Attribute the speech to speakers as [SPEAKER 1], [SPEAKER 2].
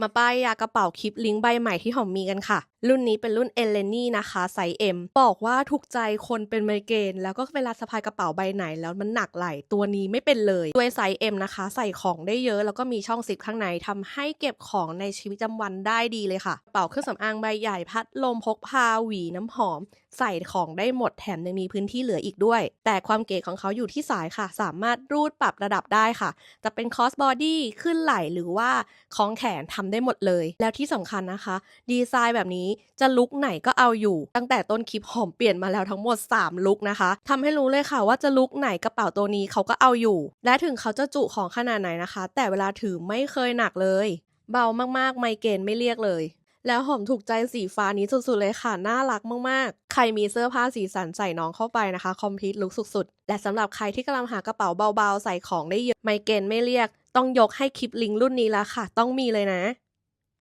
[SPEAKER 1] มาป้ายยากระเป๋าคลิปลิงก์ใบใหม่ที่หอมมีกันค่ะ รุ่นนี้เป็นรุ่นเอเลนี่นะคะไซส์ M บอกว่าถูกใจคนเป็นไมเกรนแล้วก็เวลาสะพายกระเป๋าใบไหนแล้วมันหนักไหลตัวนี้ไม่เป็นเลยด้วยไซส์ M นะคะ ใส่ของได้เยอะแล้วก็มีช่องซิปข้างในทำให้เก็บของในชีวิตประจำวันได้ดีเลยค่ะกระเป๋าเครื่องสำอางใบใหญ่พัดลมพกพาหวีน้ำหอม ใส่ของได้หมดแถมยังมีพื้นที่เหลืออีกด้วย แต่ความเก๋ของเขาอยู่ที่สายค่ะ สามารถรูดปรับระดับได้ค่ะ จะเป็นคอสบอดี้ขึ้นไหล่หรือว่าคล้องแขนทำได้หมดเลย แล้วที่สำคัญนะคะ ดีไซน์แบบนี้จะลุกไหนก็เอาอยู่ ตั้งแต่ต้นคลิปหอมเปลี่ยนมาแล้วทั้งหมด 3 ลุกนะคะทำให้รู้เลยค่ะว่าจะลุกไหนกระเป๋าตัวนี้เขาก็เอาอยู่ และถึงเขาจะจุของขนาดไหนนะคะ แต่เวลาถือไม่เคยหนักเลย เบามากๆไมเกรนไม่เรียกเลย แล้วหอมถูกใจสีฟ้านี้สุดๆเลยค่ะ น่ารักมากๆ ใครมีเสื้อผ้าสีสันใส่น้องเข้าไปนะคะ คอมพิวต์ลุกสุดๆ และสำหรับใครที่กำลังหากระเป๋าเบาๆ ใส่ของได้เยอะ ไมเกรนไม่เรียก ต้องยกให้คลิปลิงก์รุ่นนี้ละค่ะ ต้องมีเลยนะ